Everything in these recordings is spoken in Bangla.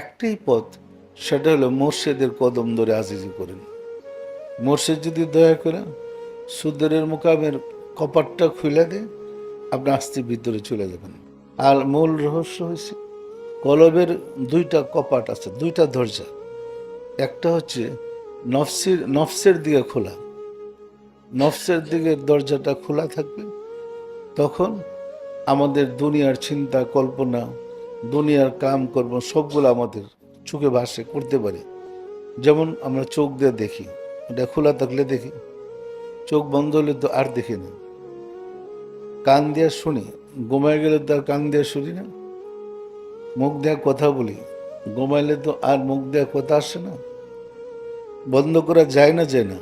একটাই পথ, সেটা হলো মোর্শেদের কদম ধরে আজিজি করেন। মোর্শেদ যদি দয়া করে সুদরের মোকামের কপাটটা খুলে দেয়, আপনি আস্তে ভিতরে চলে যাবেন। আর মূল রহস্য হয়েছে, কলবের দুইটা কপাট আছে, দুইটা দরজা। একটা হচ্ছে নফসির, নফসের দিকে খোলা। নফসের দিকে দরজাটা খোলা থাকবে, তখন আমাদের দুনিয়ার চিন্তা, কল্পনা দুনিয়ার কাম কর্ম সবগুলো আমাদের চোখে ভাসে, করতে পারি। যেমন আমরা চোখ দিয়ে দেখি, এটা খোলা থাকলে দেখি, চোখ বন্ধ হলে তো আর দেখি না। কান দিয়ে শুনি, ঘুমায় গেলে তো আর কান দিয়ে শুনি না। মুখ দেয়া কথা বলি, ঘুমাইলে তো আর মুখ দেয়া কথা আসে না। বন্ধ করা যায় না যায় না।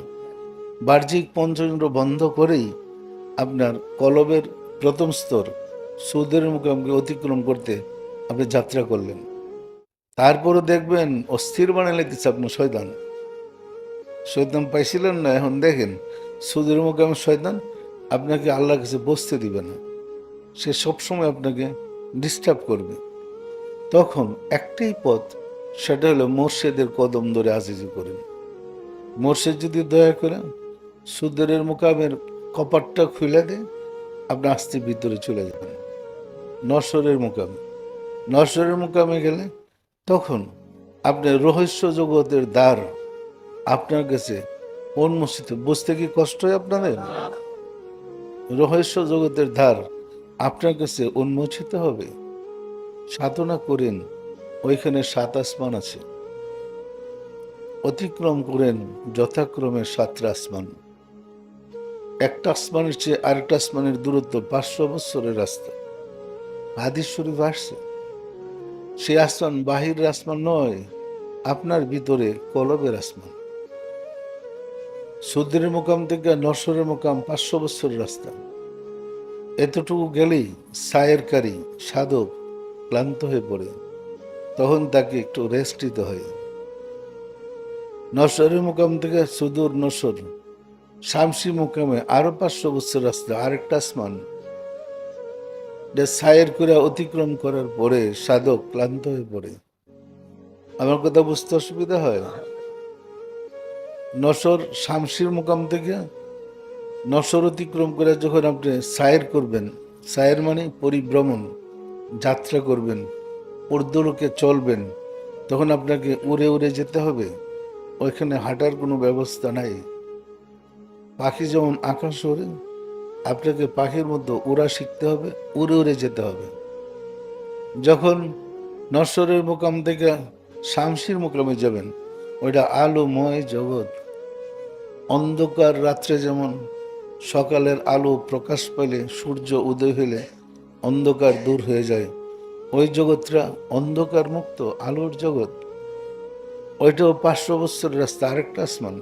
বাহ্যিক পঞ্চচন্দ্র বন্ধ করেই আপনার কলবের প্রথম স্তর, সুদের মুখোমুখি অতিক্রম করতে আপনি যাত্রা করলেন। তারপরও দেখবেন অস্থির বানালে দিচ্ছে আপনার শয়তান। শয়তান পাইছিলেন না, এখন দেখেন সুদের মুখোমুখি শয়তান, আপনাকে আল্লাহর কাছে বসতে দিবে না। সে সবসময় আপনাকে ডিস্টার্ব করবে। তখন একটাই পথ, সেটা হলো মোর্শেদের কদম ধরে আজিজি করেন। মোর্শেদ যদি দয়া করে সুদরের মোকামের কপাটটা খুলে দেয়, আপনি আস্তে ভিতরে চলে যাবেন নশ্বরের মোকামে নশ্বরের মোকামে গেলে তখন আপনি রহস্য জগতের দ্বার আপনার কাছে উন্মোচিত। বুঝতে কি কষ্ট হয় আপনাদের? রহস্য জগতের ধার আপনার কাছে উন্মোচিত হবে? সাধনা করেন, ওইখানে সাত আসমান আছে। অতিক্রম করেন, যথাক্রমে সাতটা আসমান। একটা আসমানের চেয়ে আরেকটা আসমানের দূরত্ব পাঁচশো বছরের রাস্তা। হাদিস শরীফ আসছে। সে আসমান বাহির আসমান নয়, আপনার ভিতরে কলবের আসমান। সুদের মোকাম থেকে নরসরের মোকাম পাঁচশো বছরের রাস্তা। এতটুকু গেলেই সায়েরকারী সাধক ক্লান্ত হয়ে পড়ে, তখন তাকে একটু রেস্ট দিতে হয়। নরসরের মোকাম থেকে সুদূর নসর শামসি মোকামে আরও পাঁচশো বছর রাস্তা, আরেকটা আসমান সায়ের করে অতিক্রম করার পরে সাধক ক্লান্ত হয়ে পড়ে। আমার কথা বুঝতে অসুবিধা হয়? নসর শামসির মোকাম থেকে নসর অতিক্রম করে যখন আপনি সায়ের করবেন, সায়ের মানে পরিভ্রমণ, যাত্রা করবেন ঊর্ধ্বলোকে চলবেন, তখন আপনাকে উড়ে উড়ে যেতে হবে। ওইখানে হাঁটার কোনো ব্যবস্থা নাই। পাখি যেমন আকাশ ওড়ে আপনাকে পাখির মধ্যে উড়া শিখতে হবে, উড়ে উড়ে যেতে হবে। যখন নশ্বরের মোকাম থেকে শামসির মোকামে যাবেন, ওইটা আলোময় জগৎ। অন্ধকার রাত্রে যেমন সকালের আলো প্রকাশ পেলে, সূর্য উদয় হলে অন্ধকার দূর হয়ে যায়, ওই জগৎটা অন্ধকার মুক্ত আলোর জগৎ। ওইটাও পাঁচশো বছরের রাস্তা, আরেকটা আসমান।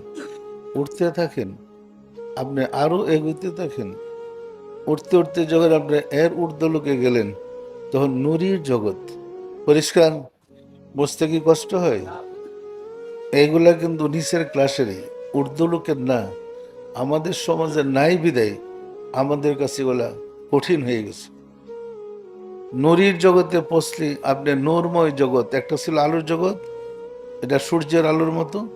উঠতে থাকেন, আপনি আরও এগোতে থাকেন উঠতে উঠতে যখন আপনি এর ঊর্ধ্বলোকে গেলেন, তখন নুরির জগৎ। পরিষ্কার? বুঝতে কি কষ্ট হয়? এইগুলা কিন্তু নিচের ক্লাসেরই। ঊর্ধ্বলোকের না। আমাদের সমাজে নাই বিদায়। আমাদের কাছে এগুলা কঠিন হয়ে গেছে। নুরির জগতে পৌঁছলে আপনি নূরময় জগৎ। একটা ছিল আলোর জগৎ, এটা সূর্যের আলোর মতো।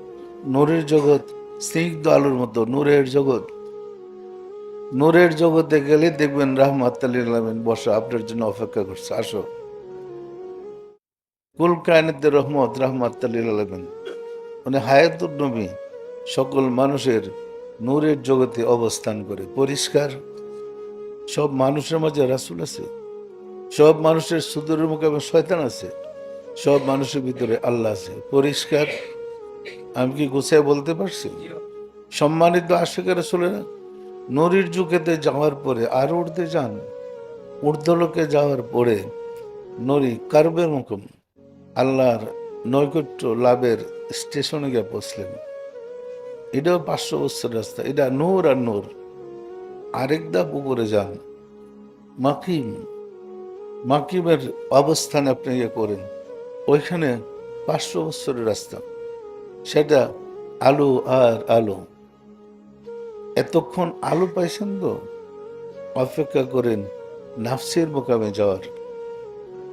নূরের জগৎ স্নিগ্ধ আলোর মতো, নূরের জগৎ। নূরের জগতে গেলে দেখবেন রাহমাত আলামিন বসা আপনার জন্য অপেক্ষা করছে। আসো। কুল কায়নাতের রহমত রাহমাত আলামিন। মানে হায়াতুর নবী, সকল মানুষের নূরের জগতে অবস্থান করে, পরিষ্কার। সব মানুষের মাঝে রাসুল আছে। সব মানুষের সুদূরের মোকামে শয়তান আছে। সব মানুষের ভিতরে আল্লাহ আছে। পরিষ্কার। আমি কি গুছায় বলতে পারছি? সম্মানিত আশেখারা চলে না নরির যুগেতে যাওয়ার পরে আর উঠতে যান। ঊর্ধ্বলোকে যাওয়ার পরে নরি কার্বের মুখম আল্লাহর নৈকট্য লাভের স্টেশনে গিয়ে পৌঁছলেন। এটাও পাঁচশো বছর রাস্তা। এটা নূর আর নূর। আরেক ধাপ উপরে যান। মাকিম, মাকিমের অবস্থান আপনি ইয়ে করেন। ওইখানে পাঁচশো বছরের রাস্তা। সেটা আলো আর আলো। এতক্ষণ আলো পাইছেন তো? অপেক্ষা করেন নাফসির মোকামে যাওয়ার।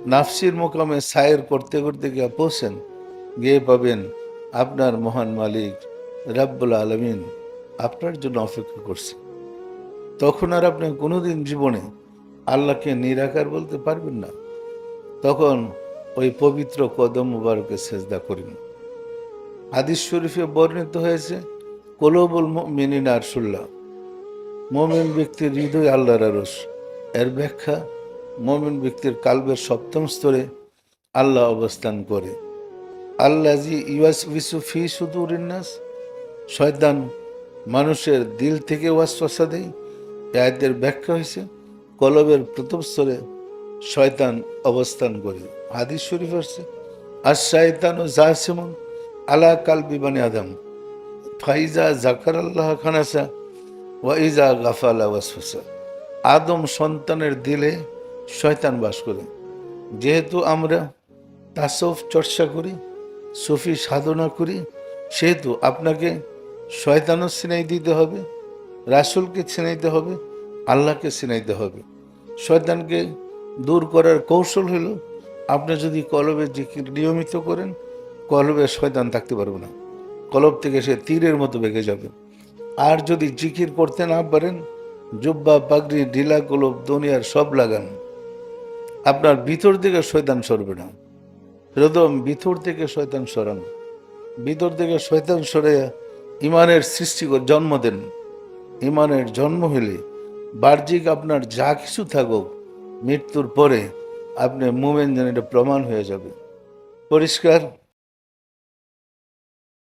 নাফসির মোকামে সায়ের করতে করতে গিয়ে পৌঁছেন। গিয়ে পাবেন আপনার মহান মালিক রাব্বুল আলমিন। আপনার জন্য অপেক্ষা করছে। তখন আর আপনি কোনোদিন জীবনে আল্লাহকে নিরাকার বলতে পারবেন না। তখন ওই পবিত্র কদম মুবারকে সেজদা করেন হাদিস শরীফে বর্ণিত হয়েছে কলবুল মিনিন আরসুল্লাহ। মমিন ব্যক্তির হৃদয় আল্লাহর আরস এর ব্যাখ্যা, মমিন ব্যক্তির কালবের সপ্তম স্তরে আল্লাহ অবস্থান করে। আল্লাহ জি ইউএস বিসু ফি সুদুরিনাস শয়তান মানুষের দিল থেকে ওয়াসওয়াসা দেয়। আয়াতের ব্যাখ্যা হয়েছে, কলবের প্রথম স্তরে শয়তান অবস্থান করে। হাদিস শরীফ আসছে আর শয়তান ও জাসিমন আলা কালবি বানি আদম। ফাইজা জাকার আল্লাহ খানাসা ওয়াইজা গাফালা ওয়াসফাসা। আদম সন্তানের দিলে শয়তান বাস করে। যেহেতু আমরা তাসফ চর্চা করি, সুফি সাধনা করি, সেহেতু আপনাকে শয়তানও সিনাই দিতে হবে, রাসুলকে ছিনাইতে হবে, আল্লাহকে ছিনাইতে হবে। শয়তানকে দূর করার কৌশল হলো, আপনি যদি কলবে জিকির নিয়মিত করেন, কলবে শয়তান থাকতে পারবে না। কলব থেকে সে তীরের মতো বেগে যাবে। আর যদি জিকির করতে না পারেন, জুব্বা, পাগড়ি, ঢিলা, কলব, দুনিয়ার সব লাগান। আপনার ভিতর থেকে শয়তান সরবে না। হৃদম ভিতর থেকে শয়তান সরান। ভিতর থেকে শয়তান সরে ইমানের সৃষ্টি জন্ম দেন। ইমানের জন্ম হলে বাহ্যিক আপনার যা কিছু থাকুক, মৃত্যুর পরে আপনি মুমেন যেন এটা প্রমাণ হয়ে যাবে। পরিষ্কার?